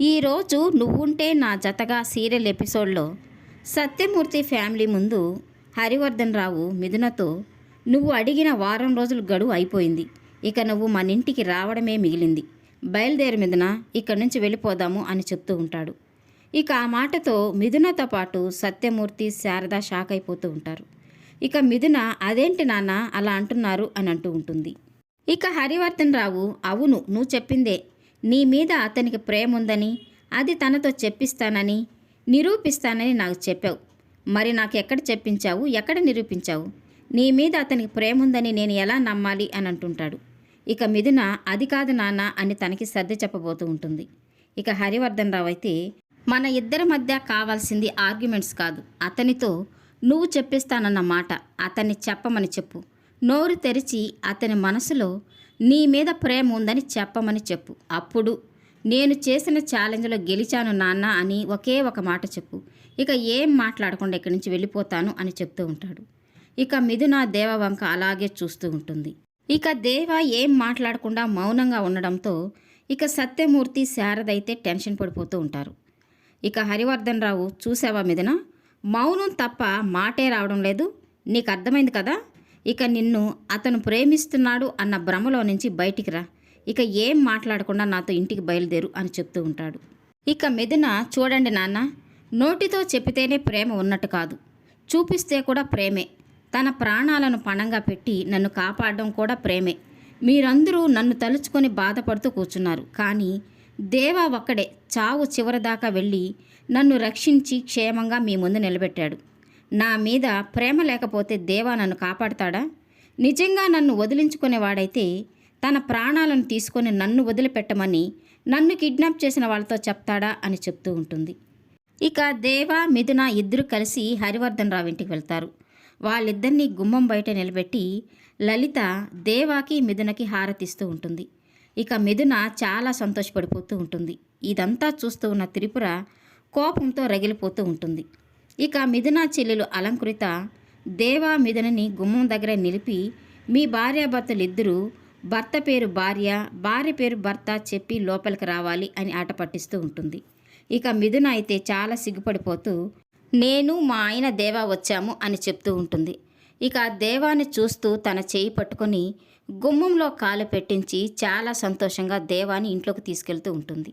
ఈరోజు నువ్వుంటే నా జతగా సీరియల్ ఎపిసోడ్లో సత్యమూర్తి ఫ్యామిలీ ముందు హరివర్ధన్ రావు మిథునతో నువ్వు అడిగిన వారం రోజులు గడువు అయిపోయింది. ఇక నువ్వు మన ఇంటికి రావడమే మిగిలింది. బయలుదేరి మిథున ఇక్కడి నుంచి వెళ్ళిపోదాము అని చెప్తూ ఉంటాడు. ఇక ఆ మాటతో మిథునతో పాటు సత్యమూర్తి శారద షాక్ అయిపోతూ ఉంటారు. ఇక మిథున అదేంటి నాన్న అలా అంటున్నారు అని అంటూ ఉంటుంది. ఇక హరివర్ధన్ రావు అవును నువ్వు చెప్పిందే నీ మీద అతనికి ప్రేమ ఉందని అది తనతో చెప్పిస్తానని నిరూపిస్తానని నాకు చెప్పావు. మరి నాకు ఎక్కడ చెప్పించావు? ఎక్కడ నిరూపించావు? నీ మీద అతనికి ప్రేమ ఉందని నేను ఎలా నమ్మాలి అని అంటుంటాడు ఇక మిథున అది కాదు నాన్న అని తనకి సర్ది చెప్పబోతూ ఉంటుంది. ఇక హరివర్ధన్ రావు అయితే మన ఇద్దరి మధ్య కావాల్సింది ఆర్గ్యుమెంట్స్ కాదు. అతనితో నువ్వు చెప్పిస్తానన్న మాట అతన్ని చెప్పమని చెప్పు. నోరు తెరిచి అతని మనసులో నీ మీద ప్రేమ ఉందని చెప్పమని చెప్పు. అప్పుడు నేను చేసిన ఛాలెంజ్లో గెలిచాను నాన్న అని ఒకే ఒక మాట చెప్పు. ఇక ఏం మాట్లాడకుండా ఇక్కడి నుంచి వెళ్ళిపోతాను అని చెప్తూ ఉంటాడు. ఇక మిథున దేవ వంక అలాగే చూస్తూ ఉంటుంది. ఇక దేవ ఏం మాట్లాడకుండా మౌనంగా ఉండడంతో ఇక సత్యమూర్తి శారద అయితే టెన్షన్ పడిపోతూ ఉంటారు. ఇక హరివర్ధన్ రావు చూసావా మిథున? మౌనం తప్ప మాటే రావడం లేదు. నీకు అర్థమైంది కదా? ఇక నిన్ను అతను ప్రేమిస్తున్నాడు అన్న భ్రమలో నుంచి బయటికి రా. ఇక ఏం మాట్లాడకుండా నాతో ఇంటికి బయలుదేరు అని చెప్తూ ఉంటాడు. ఇక మెదన చూడండి నాన్న నోటితో చెప్పితేనే ప్రేమ ఉన్నట్టు కాదు. చూపిస్తే కూడా ప్రేమే. తన ప్రాణాలను పణంగా పెట్టి నన్ను కాపాడడం కూడా ప్రేమే. మీరందరూ నన్ను తలుచుకొని బాధపడుతూ కూర్చున్నారు. కానీ దేవా ఒక్కడే చావు చివరిదాకా వెళ్ళి నన్ను రక్షించి క్షేమంగా మీ ముందు నిలబెట్టాడు. నా మీద ప్రేమ లేకపోతే దేవా నన్ను కాపాడతాడా? నిజంగా నన్ను వదిలించుకునేవాడైతే తన ప్రాణాలను తీసుకొని నన్ను వదిలిపెట్టమని నన్ను కిడ్నాప్ చేసిన వాళ్ళతో చెప్తాడా అని చెప్తూ ఉంటుంది. ఇక దేవ మిథున ఇద్దరు కలిసి హరివర్ధన్ రావు ఇంటికి వెళ్తారు. వాళ్ళిద్దరినీ గుమ్మం బయట నిలబెట్టి లలిత దేవాకి మిథునకి హారతిస్తూ ఉంటుంది. ఇక మిథున చాలా సంతోషపడిపోతూ ఉంటుంది. ఇదంతా చూస్తూ ఉన్న త్రిపుర కోపంతో రగిలిపోతూ ఉంటుంది. ఇక మిథున చెల్లెలు అలంకృత దేవా మిథునని గుమ్మం దగ్గర నిలిపి మీ భార్యాభర్తలు ఇద్దరూ భర్త పేరు భార్య భార్య పేరు భర్త చెప్పి లోపలికి రావాలి అని ఆట పట్టిస్తూ ఉంటుంది. ఇక మిథున అయితే చాలా సిగ్గుపడిపోతూ నేను మా ఆయన దేవా వచ్చాము అని చెప్తూ ఉంటుంది. ఇక దేవాన్ని చూస్తూ తన చేయి పట్టుకొని గుమ్మంలో కాలు పెట్టించి చాలా సంతోషంగా దేవాని ఇంట్లోకి తీసుకెళ్తూ ఉంటుంది.